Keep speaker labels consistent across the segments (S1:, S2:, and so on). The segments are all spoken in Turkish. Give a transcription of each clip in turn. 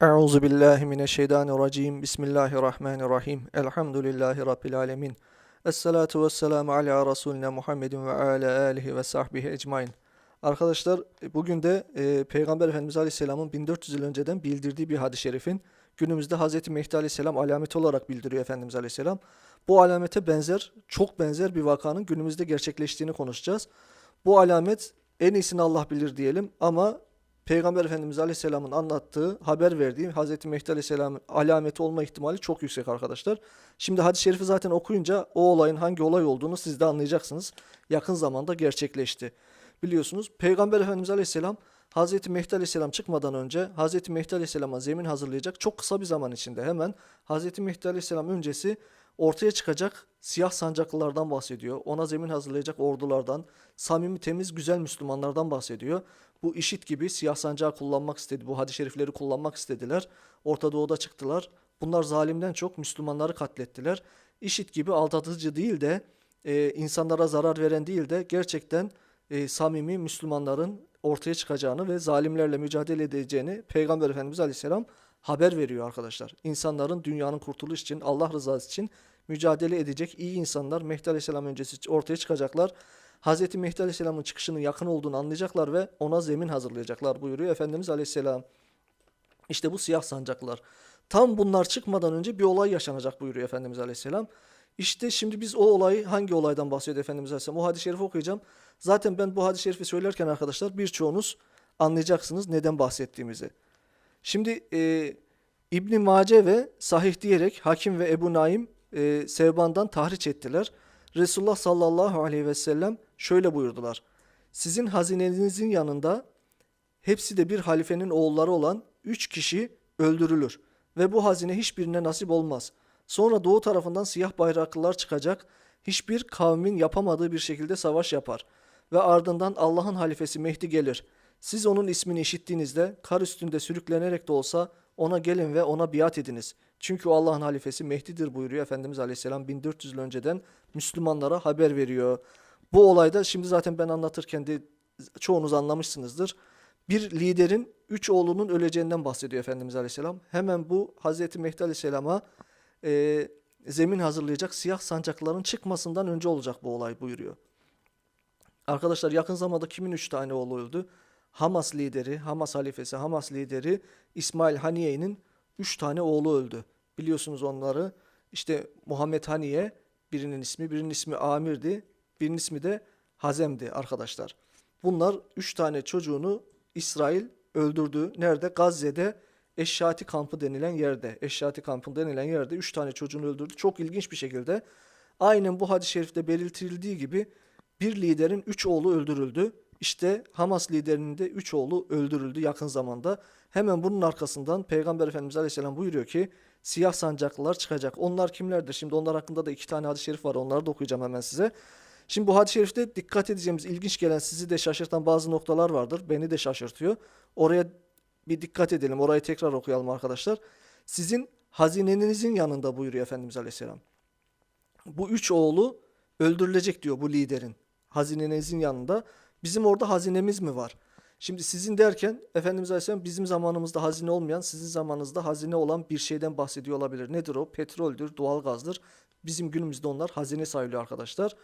S1: Euzu billahi mineşşeytanirracim. Bismillahirrahmanirrahim. Elhamdülillahi rabbil alamin. Essalatu vesselamu ala Resulina Muhammedin ve ala alihi ve sahbihi ecmain. Arkadaşlar bugün de e, Peygamber Efendimiz Aleyhisselam'ın 1400 yıl önceden bildirdiği bir hadis-i şerifin günümüzde Hazreti Mehdi Aleyhisselam alameti olarak bildiriyor Efendimiz Aleyhisselam. Bu alamete benzer, çok benzer bir vakanın günümüzde gerçekleştiğini konuşacağız. Bu alamet en iyisini Allah bilir diyelim ama Peygamber Efendimiz Aleyhisselam'ın anlattığı, haber verdiği Hazreti Mehdi Aleyhisselam alameti olma ihtimali çok yüksek arkadaşlar. Şimdi hadis-i şerifi zaten okuyunca o olayın hangi olay olduğunu siz de anlayacaksınız. Yakın zamanda gerçekleşti. Biliyorsunuz Peygamber Efendimiz Aleyhisselam Hazreti Mehdi Aleyhisselam çıkmadan önce Hazreti Mehdi Aleyhisselam'a zemin hazırlayacak çok kısa bir zaman içinde hemen Hazreti Mehdi Aleyhisselam öncesi ortaya çıkacak siyah sancaklılardan bahsediyor. Ona zemin hazırlayacak ordulardan, samimi, temiz, güzel Müslümanlardan bahsediyor. Bu işit gibi siyah sancağı kullanmak istedi. Bu hadis-i şerifleri kullanmak istediler. Orta Doğu'da çıktılar. Bunlar zalimden çok Müslümanları katlettiler. İşit gibi aldatıcı değil de e, insanlara zarar veren değil de gerçekten e, samimi Müslümanların ortaya çıkacağını ve zalimlerle mücadele edeceğini Peygamber Efendimiz Aleyhisselam haber veriyor arkadaşlar. İnsanların dünyanın kurtuluş için, Allah rızası için mücadele edecek iyi insanlar Mehdi Aleyhisselam öncesi ortaya çıkacaklar. Hz. Mehdi Aleyhisselam'ın çıkışının yakın olduğunu anlayacaklar ve ona zemin hazırlayacaklar buyuruyor Efendimiz Aleyhisselam. İşte bu siyah sancaklar. Tam bunlar çıkmadan önce bir olay yaşanacak buyuruyor Efendimiz Aleyhisselam. İşte şimdi biz o olayı hangi olaydan bahsediyor Efendimiz Aleyhisselam? O hadis-i şerifi okuyacağım. Zaten ben bu hadis-i şerifi söylerken arkadaşlar birçoğunuz anlayacaksınız neden bahsettiğimizi. Şimdi e, İbn Mace ve Sahih diyerek Hakim ve Ebu Naim e, Sevban'dan tahriç ettiler. Resulullah sallallahu aleyhi ve sellem şöyle buyurdular. Sizin hazinenizin yanında hepsi de bir halifenin oğulları olan üç kişi öldürülür ve bu hazine hiçbirine nasip olmaz. Sonra doğu tarafından siyah bayraklılar çıkacak, hiçbir kavmin yapamadığı bir şekilde savaş yapar ve ardından Allah'ın halifesi Mehdi gelir. Siz onun ismini işittiğinizde kar üstünde sürüklenerek de olsa ona gelin ve ona biat ediniz. Çünkü o Allah'ın halifesi Mehdi'dir buyuruyor Efendimiz Aleyhisselam 1400 yıl önceden Müslümanlara haber veriyor. Bu olayda şimdi zaten ben anlatırken de çoğunuz anlamışsınızdır. Bir liderin üç oğlunun öleceğinden bahsediyor Efendimiz Aleyhisselam. Hemen bu Hazreti Mehdi Aleyhisselam'a e, zemin hazırlayacak siyah sancakların çıkmasından önce olacak bu olay buyuruyor. Arkadaşlar yakın zamanda kimin üç tane oğlu öldü? Hamas lideri, Hamas halifesi, Hamas lideri İsmail Haniye'nin üç tane oğlu öldü. Biliyorsunuz onları. İşte Muhammed Haniye birinin ismi, birinin ismi Amir'di, birinin ismi de Hazem'di arkadaşlar. Bunlar üç tane çocuğunu İsrail öldürdü. Nerede? Gazze'de Eşşati kampı denilen yerde. Eşşati kampı denilen yerde üç tane çocuğunu öldürdü. Çok ilginç bir şekilde. Aynen bu hadis-i şerifte belirtildiği gibi bir liderin üç oğlu öldürüldü. İşte Hamas liderinin de üç oğlu öldürüldü yakın zamanda. Hemen bunun arkasından Peygamber Efendimiz Aleyhisselam buyuruyor ki siyah sancaklılar çıkacak. Onlar kimlerdir? Şimdi onlar hakkında da iki tane hadis-i şerif var. Onları da okuyacağım hemen size. Şimdi bu hadis-i şerifte dikkat edeceğimiz, ilginç gelen, sizi de şaşırtan bazı noktalar vardır. Beni de şaşırtıyor. Oraya bir dikkat edelim. Orayı tekrar okuyalım arkadaşlar. Sizin hazinenizin yanında buyuruyor Efendimiz Aleyhisselam. Bu üç oğlu öldürülecek diyor bu liderin. Hazinenizin yanında. Bizim orada hazinemiz mi var? Şimdi sizin derken Efendimiz Aleyhisselam bizim zamanımızda hazine olmayan, sizin zamanınızda hazine olan bir şeyden bahsediyor olabilir. Nedir o? Petroldür, doğalgazdır. Bizim günümüzde onlar hazine sayılıyor arkadaşlar.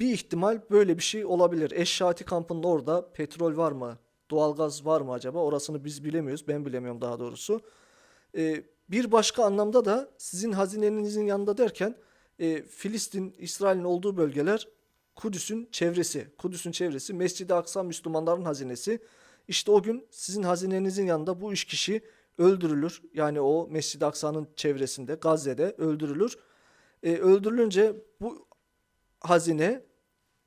S1: Bir ihtimal böyle bir şey olabilir. Eşşati kampının orada petrol var mı? Doğalgaz var mı acaba? Orasını biz bilemiyoruz. Ben bilemiyorum daha doğrusu. Ee, bir başka anlamda da sizin hazinenizin yanında derken e, Filistin, İsrail'in olduğu bölgeler Kudüs'ün çevresi. Kudüs'ün çevresi Mescid-i Aksa Müslümanların hazinesi. İşte o gün sizin hazinenizin yanında bu üç kişi öldürülür. Yani o Mescid-i Aksa'nın çevresinde Gazze'de öldürülür. E, öldürülünce bu hazine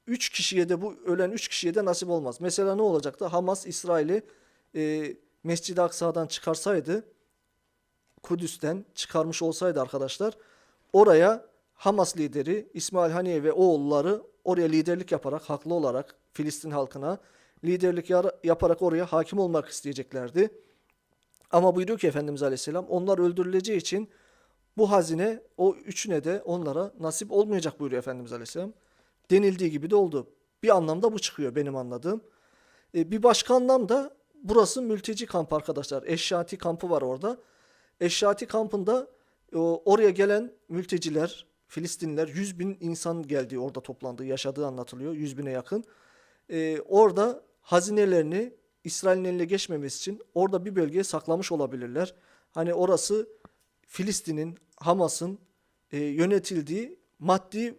S1: üç kişiye de bu ölen üç kişiye de nasip olmaz. Mesela ne olacaktı? Hamas İsrail'i e, Mescid-i Aksa'dan çıkarsaydı Kudüs'ten çıkarmış olsaydı arkadaşlar oraya Hamas lideri İsmail Haniye ve oğulları oraya liderlik yaparak haklı olarak Filistin halkına liderlik yaparak oraya hakim olmak isteyeceklerdi. Ama buyuruyor ki Efendimiz Aleyhisselam onlar öldürüleceği için bu hazine o üçüne de onlara nasip olmayacak buyuruyor Efendimiz Aleyhisselam. Denildiği gibi de oldu. Bir anlamda bu çıkıyor benim anladığım. E, bir başka anlamda burası mülteci kamp arkadaşlar. Eşşati kampı var orada. Eşşati kampında o, oraya gelen mülteciler, Filistinliler 100 bin insan geldi orada toplandığı, yaşadığı anlatılıyor. 100 bine yakın. Ee, orada hazinelerini İsrail'in eline geçmemesi için orada bir bölgeye saklamış olabilirler. Hani orası Filistin'in, Hamas'ın e, yönetildiği maddi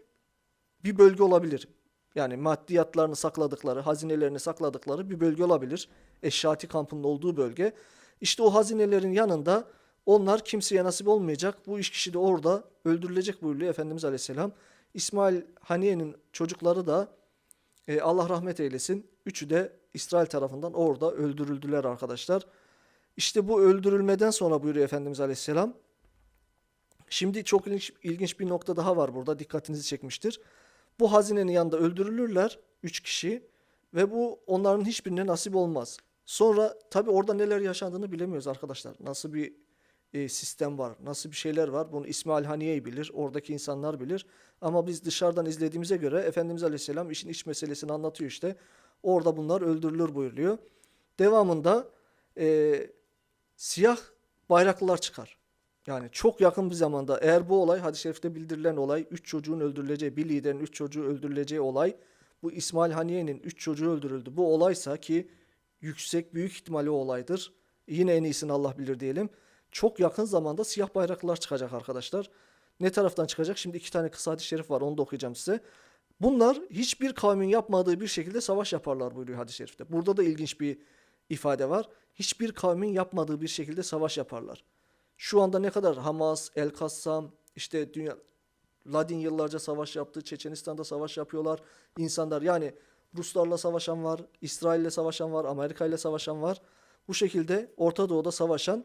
S1: bir bölge olabilir. Yani maddiyatlarını sakladıkları, hazinelerini sakladıkları bir bölge olabilir. Eşşati kampının olduğu bölge. İşte o hazinelerin yanında onlar kimseye nasip olmayacak. Bu üç kişi de orada öldürülecek buyuruyor Efendimiz Aleyhisselam. İsmail Haniye'nin çocukları da e, Allah rahmet eylesin. Üçü de İsrail tarafından orada öldürüldüler arkadaşlar. İşte bu öldürülmeden sonra buyuruyor Efendimiz Aleyhisselam. Şimdi çok ilginç, ilginç bir nokta daha var burada dikkatinizi çekmiştir. Bu hazinenin yanında öldürülürler üç kişi ve bu onların hiçbirine nasip olmaz. Sonra tabi orada neler yaşandığını bilemiyoruz arkadaşlar. Nasıl bir e, sistem var, nasıl bir şeyler var bunu İsmail Haniye bilir, oradaki insanlar bilir. Ama biz dışarıdan izlediğimize göre Efendimiz Aleyhisselam işin iç meselesini anlatıyor işte. Orada bunlar öldürülür buyuruyor. Devamında e, siyah bayraklılar çıkar. Yani çok yakın bir zamanda eğer bu olay hadis-i şerifte bildirilen olay 3 çocuğun öldürüleceği bir liderin 3 çocuğu öldürüleceği olay bu İsmail Haniye'nin 3 çocuğu öldürüldü. Bu olaysa ki yüksek büyük ihtimalle olaydır. Yine en iyisini Allah bilir diyelim. Çok yakın zamanda siyah bayraklılar çıkacak arkadaşlar. Ne taraftan çıkacak? Şimdi iki tane kısa hadis-i şerif var onu da okuyacağım size. Bunlar hiçbir kavmin yapmadığı bir şekilde savaş yaparlar buyuruyor hadis-i şerifte. Burada da ilginç bir ifade var. Hiçbir kavmin yapmadığı bir şekilde savaş yaparlar. Şu anda ne kadar Hamas, El Kassam, işte dünya Ladin yıllarca savaş yaptı, Çeçenistan'da savaş yapıyorlar insanlar. Yani Ruslarla savaşan var, İsrail'le savaşan var, Amerika ile savaşan var. Bu şekilde Orta Doğu'da savaşan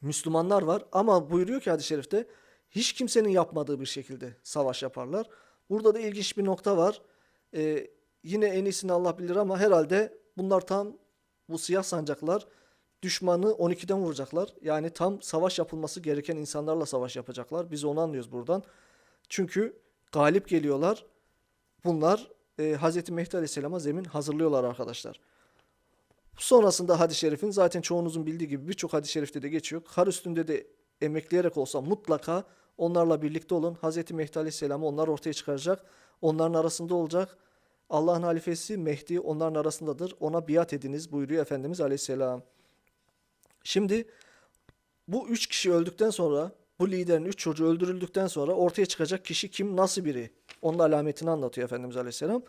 S1: Müslümanlar var ama buyuruyor ki hadis-i şerifte hiç kimsenin yapmadığı bir şekilde savaş yaparlar. Burada da ilginç bir nokta var. Ee, yine en iyisini Allah bilir ama herhalde bunlar tam bu siyah sancaklar düşmanı 12'den vuracaklar. Yani tam savaş yapılması gereken insanlarla savaş yapacaklar. Biz onu anlıyoruz buradan. Çünkü galip geliyorlar. Bunlar e, Hz. Mehdi Aleyhisselam'a zemin hazırlıyorlar arkadaşlar. Sonrasında hadis-i şerifin zaten çoğunuzun bildiği gibi birçok hadis-i şerifte de geçiyor. Kar üstünde de emekleyerek olsa mutlaka onlarla birlikte olun. Hz. Mehdi Aleyhisselam'ı onlar ortaya çıkaracak. Onların arasında olacak. Allah'ın halifesi Mehdi onların arasındadır. Ona biat ediniz buyuruyor Efendimiz Aleyhisselam. Şimdi bu üç kişi öldükten sonra bu liderin üç çocuğu öldürüldükten sonra ortaya çıkacak kişi kim nasıl biri? Onun alametini anlatıyor Efendimiz Aleyhisselam.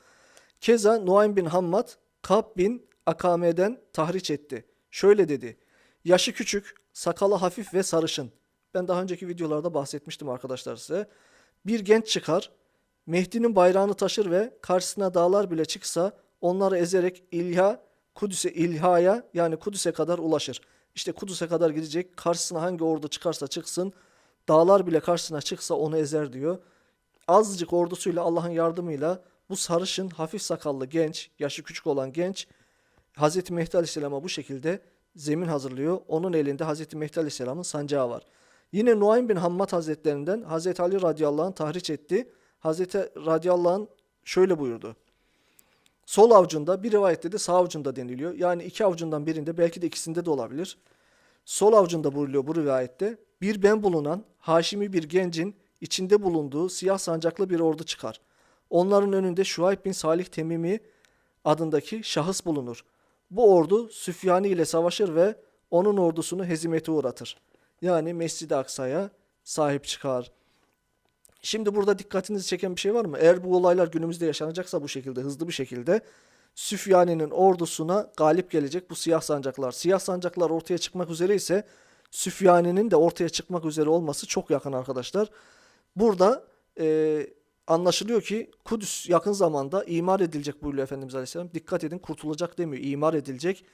S1: Keza Nuaym bin Hammad Kab bin Akame'den tahriç etti. Şöyle dedi. Yaşı küçük, sakalı hafif ve sarışın. Ben daha önceki videolarda bahsetmiştim arkadaşlar size. Bir genç çıkar, Mehdi'nin bayrağını taşır ve karşısına dağlar bile çıksa onları ezerek İlha, Kudüs'e İlha'ya yani Kudüs'e kadar ulaşır. İşte Kudüs'e kadar gidecek. Karşısına hangi ordu çıkarsa çıksın, dağlar bile karşısına çıksa onu ezer diyor. Azıcık ordusuyla Allah'ın yardımıyla bu sarışın, hafif sakallı genç, yaşı küçük olan genç Hz. Mehdi Aleyhisselam'a bu şekilde zemin hazırlıyor. Onun elinde Hz. Mehdi Aleyhisselam'ın sancağı var. Yine Nuaym bin Hammad Hazretlerinden Hz. Ali radıyallahu anh tahriç etti. Hz. radıyallahu anh şöyle buyurdu. Sol avucunda bir rivayette de sağ avucunda deniliyor. Yani iki avucundan birinde belki de ikisinde de olabilir. Sol avucunda buyuruluyor bu rivayette. Bir ben bulunan Haşimi bir gencin içinde bulunduğu siyah sancaklı bir ordu çıkar. Onların önünde Şuayb bin Salih Temimi adındaki şahıs bulunur. Bu ordu Süfyani ile savaşır ve onun ordusunu hezimete uğratır. Yani Mescid-i Aksa'ya sahip çıkar. Şimdi burada dikkatinizi çeken bir şey var mı? Eğer bu olaylar günümüzde yaşanacaksa bu şekilde, hızlı bir şekilde Süfyani'nin ordusuna galip gelecek bu siyah sancaklar. Siyah sancaklar ortaya çıkmak üzere ise Süfyani'nin de ortaya çıkmak üzere olması çok yakın arkadaşlar. Burada e, anlaşılıyor ki Kudüs yakın zamanda imar edilecek buyuruyor Efendimiz Aleyhisselam. Dikkat edin kurtulacak demiyor, imar edilecek.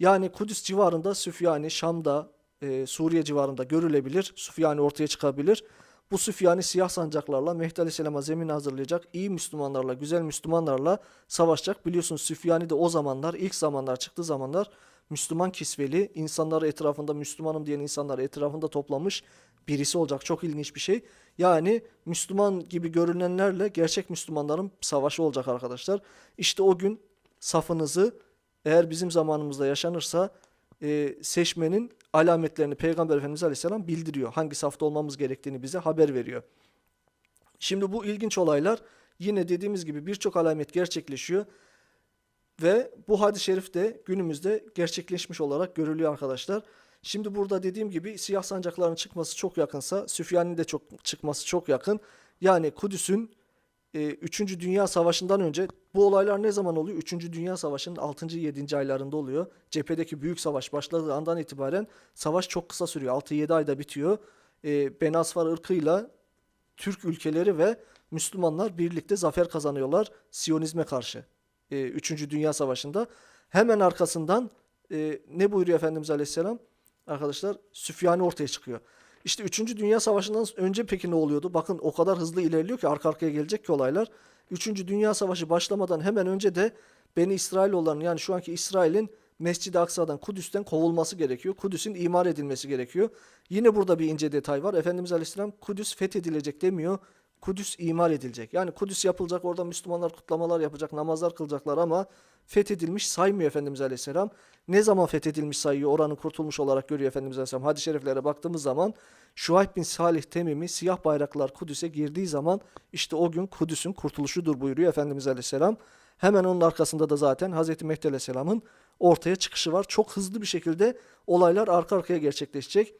S1: Yani Kudüs civarında Süfyani, Şam'da, e, Suriye civarında görülebilir. Süfyani ortaya çıkabilir. Bu Süfyani siyah sancaklarla Mehdi Aleyhisselam'a zemin hazırlayacak. iyi Müslümanlarla, güzel Müslümanlarla savaşacak. Biliyorsunuz Süfyani de o zamanlar, ilk zamanlar çıktığı zamanlar Müslüman kisveli, insanları etrafında Müslümanım diyen insanları etrafında toplamış birisi olacak. Çok ilginç bir şey. Yani Müslüman gibi görünenlerle gerçek Müslümanların savaşı olacak arkadaşlar. İşte o gün safınızı eğer bizim zamanımızda yaşanırsa e, seçmenin alametlerini Peygamber Efendimiz Aleyhisselam bildiriyor. Hangi safta olmamız gerektiğini bize haber veriyor. Şimdi bu ilginç olaylar yine dediğimiz gibi birçok alamet gerçekleşiyor ve bu hadis-i şerif de günümüzde gerçekleşmiş olarak görülüyor arkadaşlar. Şimdi burada dediğim gibi siyah sancakların çıkması çok yakınsa Süfyan'ın de çok çıkması çok yakın. Yani Kudüs'ün e, 3. Dünya Savaşı'ndan önce bu olaylar ne zaman oluyor? 3. Dünya Savaşı'nın 6. 7. aylarında oluyor. Cephedeki büyük savaş başladığı andan itibaren savaş çok kısa sürüyor. 6-7 ayda bitiyor. E, Benasfar ırkıyla Türk ülkeleri ve Müslümanlar birlikte zafer kazanıyorlar Siyonizme karşı. E, 3. Dünya Savaşı'nda. Hemen arkasından e, ne buyuruyor Efendimiz Aleyhisselam? Arkadaşlar Süfyani ortaya çıkıyor. İşte 3. Dünya Savaşı'ndan önce peki ne oluyordu? Bakın o kadar hızlı ilerliyor ki arka arkaya gelecek ki olaylar. 3. Dünya Savaşı başlamadan hemen önce de Beni İsrailoğullarının yani şu anki İsrail'in Mescid-i Aksa'dan, Kudüs'ten kovulması gerekiyor. Kudüs'ün imar edilmesi gerekiyor. Yine burada bir ince detay var. Efendimiz Aleyhisselam Kudüs fethedilecek demiyor. Kudüs imar edilecek. Yani Kudüs yapılacak, orada Müslümanlar kutlamalar yapacak, namazlar kılacaklar ama fethedilmiş saymıyor Efendimiz Aleyhisselam. Ne zaman fethedilmiş sayıyor, oranın kurtulmuş olarak görüyor Efendimiz Aleyhisselam. Hadis-i şeriflere baktığımız zaman Şuayb bin Salih Temimi siyah bayraklar Kudüs'e girdiği zaman işte o gün Kudüs'ün kurtuluşudur buyuruyor Efendimiz Aleyhisselam. Hemen onun arkasında da zaten Hazreti Mehdi Aleyhisselam'ın ortaya çıkışı var. Çok hızlı bir şekilde olaylar arka arkaya gerçekleşecek.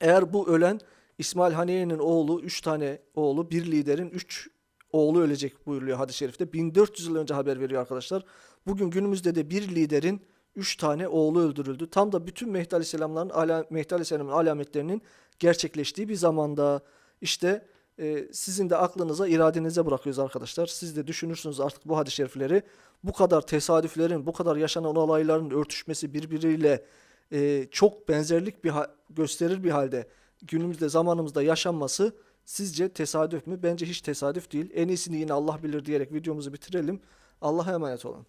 S1: Eğer bu ölen İsmail Haniye'nin oğlu, üç tane oğlu, bir liderin üç oğlu ölecek buyuruluyor hadis-i şerifte. 1400 yıl önce haber veriyor arkadaşlar. Bugün günümüzde de bir liderin üç tane oğlu öldürüldü. Tam da bütün Mehdi Aleyhisselam'ların, ala, Mehdi Aleyhisselam'ın alametlerinin gerçekleştiği bir zamanda işte e, sizin de aklınıza, iradenize bırakıyoruz arkadaşlar. Siz de düşünürsünüz artık bu hadis-i şerifleri. Bu kadar tesadüflerin, bu kadar yaşanan olayların örtüşmesi birbiriyle e, çok benzerlik bir gösterir bir halde günümüzde zamanımızda yaşanması sizce tesadüf mü? Bence hiç tesadüf değil. En iyisini yine Allah bilir diyerek videomuzu bitirelim. Allah'a emanet olun.